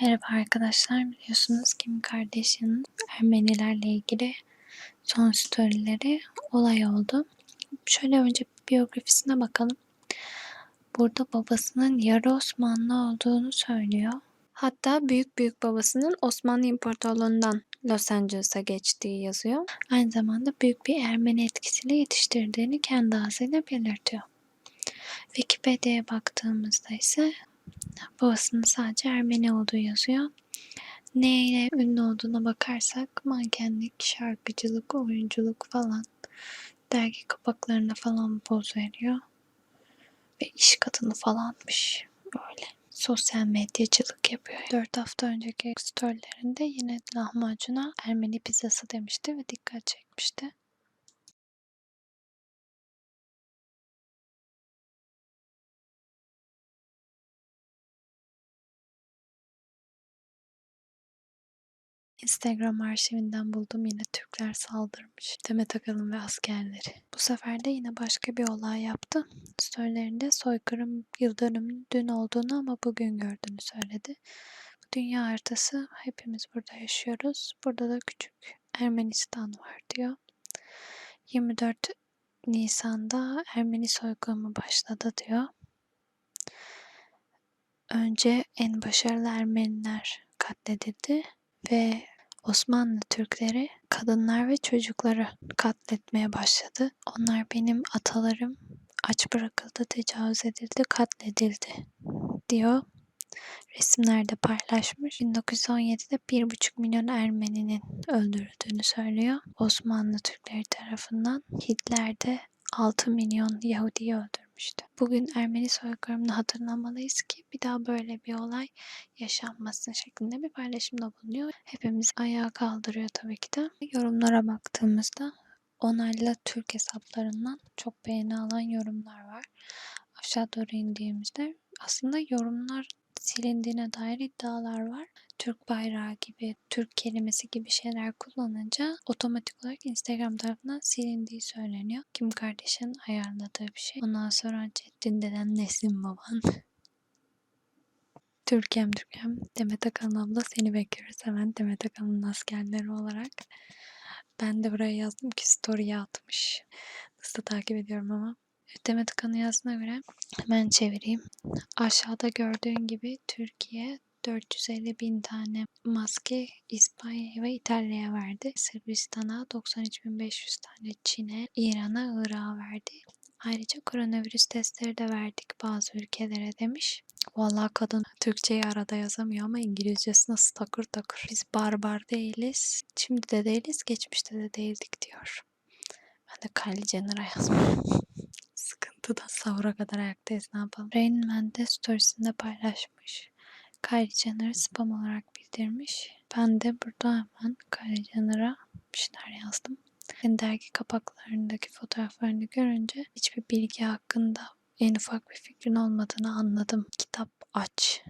Merhaba arkadaşlar. Biliyorsunuz Kim Kardashian'ın Ermenilerle ilgili son storyleri olay oldu. Şöyle önce biyografisine bakalım. Burada babasının yarı Osmanlı olduğunu söylüyor. Hatta büyük büyük babasının Osmanlı İmparatorluğundan Los Angeles'a geçtiği yazıyor. Aynı zamanda büyük bir Ermeni etkisiyle yetiştirdiğini kendi ağzıyla belirtiyor. Wikipedia'ya baktığımızda ise babasının sadece Ermeni olduğu yazıyor. Neyle ünlü olduğuna bakarsak mankenlik, şarkıcılık, oyunculuk falan dergi kapaklarına falan poz veriyor. Ve iş kadını falanmış böyle. Sosyal medyacılık yapıyor. 4 hafta önceki storylerinde yine lahmacuna Ermeni pizzası demişti ve dikkat çekmişti. Instagram arşivinden buldum yine Türkler saldırmış. Demet Akalın ve askerleri. Bu sefer de yine başka bir olay yaptı. Storylerinde soykırım yıl dün olduğunu ama bugün gördüğünü söyledi. Bu dünya haritası hepimiz burada yaşıyoruz. Burada da küçük Ermenistan var diyor. 24 Nisan'da Ermeni soykırımı başladı diyor. Önce en başarılı Ermeniler katledildi ve Osmanlı Türkleri kadınlar ve çocukları katletmeye başladı. Onlar benim atalarım aç bırakıldı, tecavüz edildi, katledildi diyor. Resimlerde paylaşmış. 1917'de 1,5 milyon Ermeninin öldürüldüğünü söylüyor. Osmanlı Türkleri tarafından. Hitler de 6 milyon Yahudi'yi öldürmüştü. Bugün Ermeni soykırımını hatırlamalıyız ki bir daha böyle bir olay yaşanmasın şeklinde bir paylaşımda bulunuyor. Hepimiz ayağa kaldırıyor tabii ki de. Yorumlara baktığımızda onaylı Türk hesaplarından çok beğeni alan yorumlar var. Aşağı doğru indiğimizde aslında yorumlar silindiğine dair iddialar var. Türk bayrağı gibi, Türk kelimesi gibi şeyler kullanınca otomatik olarak Instagram tarafından silindiği söyleniyor. Kim Kardashian ayarladığı bir şey. Ondan sonra Ceddin deden Nesin baban. Türkem Türkem. Demet Akalın abla seni bekliyoruz hemen Demet Akalın'ın askerleri olarak. Ben de buraya yazdım ki story'e atmış. Nasıl takip ediyorum ama. Ödeme tıkanı yazına göre hemen çevireyim. Aşağıda gördüğün gibi Türkiye 450 bin tane maske İspanya ve İtalya'ya verdi. Sırbistan'a 93.500 tane Çin'e, İran'a, Irak'a verdi. Ayrıca koronavirüs testleri de verdik bazı ülkelere demiş. Vallahi kadın Türkçeyi arada yazamıyor ama İngilizcesi nasıl takır takır. Biz barbar değiliz. Şimdi de değiliz, geçmişte de değildik diyor. Ben de Kylie Jenner'a yazmıyorum. 6'dan sahura kadar ayaktayız ne yapalım. Rain Man de storiesinde paylaşmış. Kylie Jenner'ı spam olarak bildirmiş. Ben de burada hemen Kylie Jenner'a bir şeyler yazdım. Yani dergi kapaklarındaki fotoğraflarını görünce hiçbir bilgi hakkında en ufak bir fikrin olmadığını anladım. Kitap aç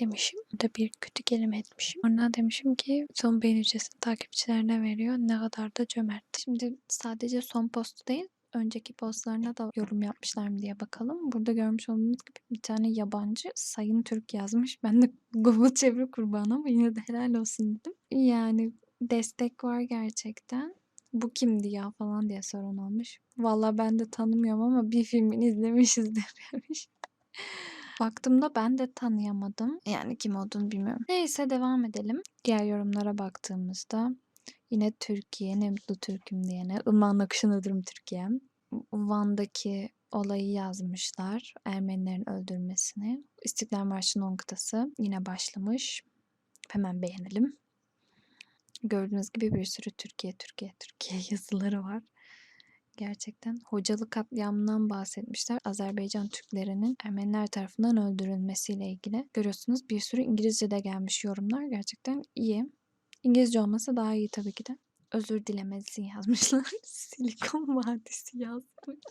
demişim. Da bir kötü kelime etmişim. Sonra demişim ki son beyin hücresini takipçilerine veriyor. Ne kadar da cömert. Şimdi sadece son postu değil önceki postlarına da yorum yapmışlar mı diye bakalım. Burada görmüş olduğunuz gibi bir tane yabancı Sayın Türk yazmış. Ben de Google çeviri kurbanı ama yine de helal olsun dedim. Yani destek var gerçekten. Bu kimdi ya falan diye soran olmuş. Valla ben de tanımıyorum ama bir filmini izlemişizdir demiş. Baktığımda ben de tanıyamadım. Yani kim olduğunu bilmiyorum. Neyse devam edelim. Diğer yorumlara baktığımızda Yine Türkiye, ne mutlu Türk'üm diyene. Irmak'ın akışını durum Türkiye'm. Van'daki olayı yazmışlar. Ermenilerin öldürmesini. İstiklal Marşı'nın 10 kıtası yine başlamış. Hemen beğenelim. Gördüğünüz gibi bir sürü Türkiye, Türkiye, Türkiye yazıları var. Gerçekten hocalı katliamından bahsetmişler. Azerbaycan Türklerinin Ermeniler tarafından öldürülmesiyle ilgili. Görüyorsunuz bir sürü İngilizce de gelmiş yorumlar. Gerçekten iyi. İngilizce olmasa daha iyi tabii ki de. Özür dilemesi yazmışlar. Silikon Vadisi yazmış.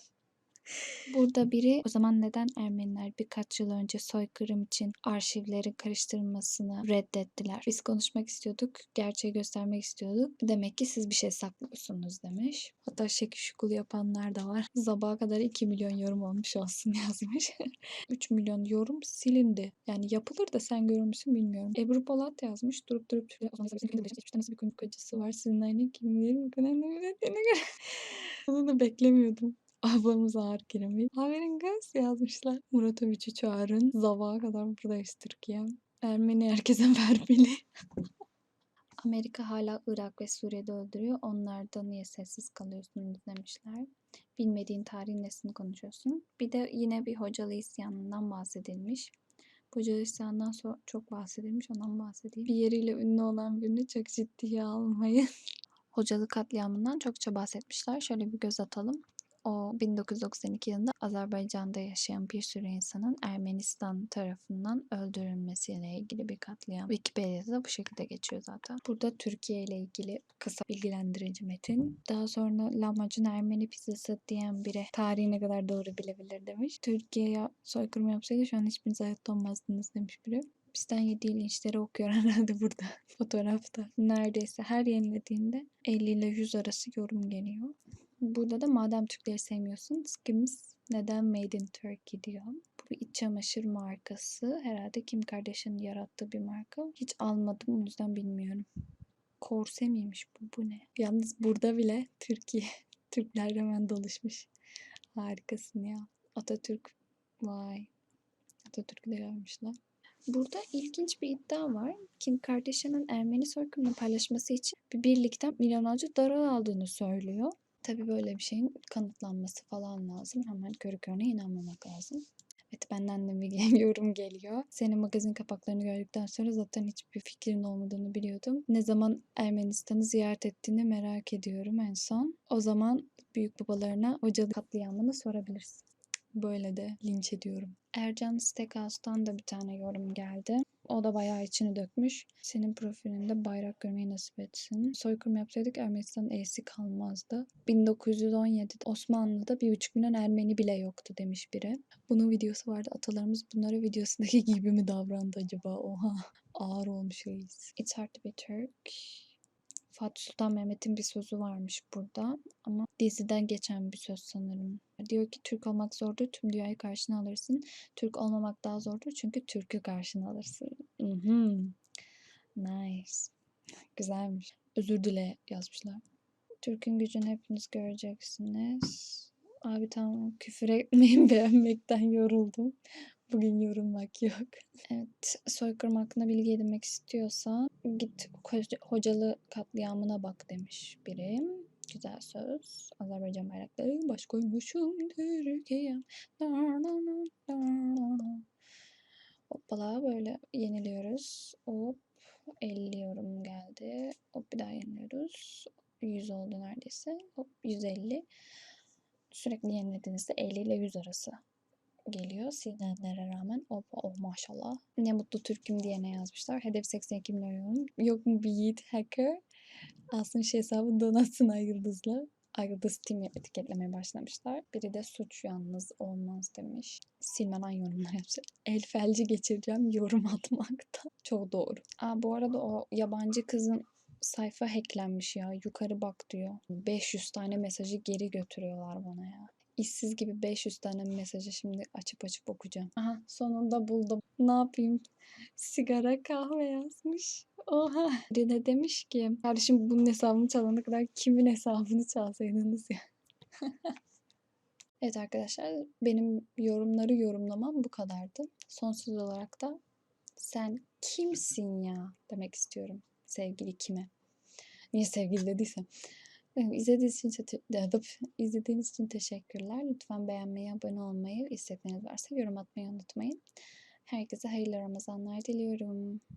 Burada biri o zaman neden Ermeniler birkaç yıl önce soykırım için arşivleri karıştırmasını reddettiler? Biz konuşmak istiyorduk, gerçeği göstermek istiyorduk. Demek ki siz bir şey saklıyorsunuz demiş. Hatta şekil şukul yapanlar da var. Sabaha kadar 2 milyon yorum olmuş olsun yazmış. 3 milyon yorum silindi. Yani yapılır da sen görür müsün bilmiyorum. Ebru Polat yazmış. Durup durup nasıl bir kuyruk acısı var. Sizin aynı kimliğin bu kadar göre. Onu da beklemiyordum. Ablamız ağır kiremi. Haberin göz yazmışlar. Muratoviç'i çağırın. Zavağa kadar buradayız Türkiye. Ermeni herkese vermeli. Amerika hala Irak ve Suriye'de öldürüyor. Onlarda niye sessiz kalıyorsunuz demişler. Bilmediğin tarihin nesini konuşuyorsun. Bir de yine bir hocalı isyanından bahsedilmiş. Bu hocalı isyanından sonra çok bahsedilmiş. Ondan bahsedeyim. Bir yeriyle ünlü olan birini çok ciddiye almayın. Hocalı katliamından çokça bahsetmişler. Şöyle bir göz atalım. O 1992 yılında Azerbaycan'da yaşayan bir sürü insanın Ermenistan tarafından öldürülmesiyle ilgili bir katliam. Wikipedia'da da bu şekilde geçiyor zaten. Burada Türkiye ile ilgili kısa bilgilendirici metin. Daha sonra lahmacun Ermeni pizzası diyen biri tarihi ne kadar doğru bilebilir demiş. Türkiye'ye soykırım yapsaydı şu an hiçbiriniz hayatta olmazdınız demiş biri. Bizden yediği linçleri okuyor herhalde burada fotoğrafta. Neredeyse her yenilediğinde 50 ile 100 arası yorum geliyor. Burada da madem Türkleri sevmiyorsun Skims neden Made in Turkey diyor. Bu bir iç çamaşır markası. Herhalde Kim Kardashian'ın yarattığı bir marka. Hiç almadım o yüzden bilmiyorum. Korse miymiş bu? Bu ne? Yalnız burada bile Türkiye. Türkler hemen doluşmuş. Harikasın ya. Atatürk. Vay. Atatürk'ü de görmüşler. Burada ilginç bir iddia var. Kim Kardashian'ın Ermeni soykırımını paylaşması için bir birlikten milyonlarca dolar aldığını söylüyor. Tabii böyle bir şeyin kanıtlanması falan lazım. Hemen körü körüne inanmamak lazım. Evet benden de bir yorum geliyor. Senin magazin kapaklarını gördükten sonra zaten hiçbir fikrin olmadığını biliyordum. Ne zaman Ermenistan'ı ziyaret ettiğini merak ediyorum en son. O zaman büyük babalarına hocalı katliamını sorabilirsin. Böyle de linç ediyorum. Ercan Steakhouse'dan da bir tane yorum geldi. O da bayağı içini dökmüş. Senin profilinde bayrak görmeyi nasip etsin. Soykırım yapsaydık Ermenistan'ın E'si kalmazdı. 1917'de Osmanlı'da bir buçuk milyon Ermeni bile yoktu demiş biri. Bunun videosu vardı. Atalarımız bunlara videosundaki gibi mi davrandı acaba? Oha ağır olmuş reis. It's hard to be Turk. Fatih Sultan Mehmet'in bir sözü varmış burada ama diziden geçen bir söz sanırım. Diyor ki Türk olmak zordur, tüm dünyayı karşına alırsın. Türk olmamak daha zordur çünkü Türk'ü karşına alırsın. Mhm. Nice. Güzelmiş. Özür dile yazmışlar. Türk'ün gücünü hepiniz göreceksiniz. Abi tamam küfür etmeyin beğenmekten yoruldum. Bugün yorulmak yok. Evet, soykırım hakkında bilgi edinmek istiyorsan git hoca- hocalı katliamına bak demiş biri. Güzel söz. Azerbaycan bayrakları baş koymuşum Türkiye. Hoppala böyle yeniliyoruz. Hop 50 yorum geldi. Hop bir daha yeniliyoruz. 100 oldu neredeyse. Hop 150. Sürekli yenilediğinizde 50 ile 100 arası geliyor silinenlere rağmen. Oh, oh maşallah. Ne mutlu Türk'üm diyene yazmışlar. Hedef 82 milyon yorum. Yok mu bir yiğit hacker? Alsın şey hesabı donatsın ay yıldızla. Yıldız team etiketlemeye başlamışlar. Biri de suç yalnız olmaz demiş. Silmeden yorumlar yapacak. El felci geçireceğim yorum atmakta. Çok doğru. Aa, bu arada o yabancı kızın sayfa hacklenmiş ya. Yukarı bak diyor. 500 tane mesajı geri götürüyorlar bana ya. İşsiz gibi 500 tane mesajı şimdi açıp açıp okuyacağım. Aha sonunda buldum. Ne yapayım? Sigara kahve yazmış. Oha. Bir de demiş ki kardeşim bunun hesabını çalana kadar kimin hesabını çalsaydınız ya. evet arkadaşlar benim yorumları yorumlamam bu kadardı. Sonsuz olarak da sen kimsin ya demek istiyorum sevgili kime. Niye sevgili dediysem. İzlediğiniz için, izlediğiniz için teşekkürler. Lütfen beğenmeyi, abone olmayı, istekleriniz varsa yorum atmayı unutmayın. Herkese hayırlı Ramazanlar diliyorum.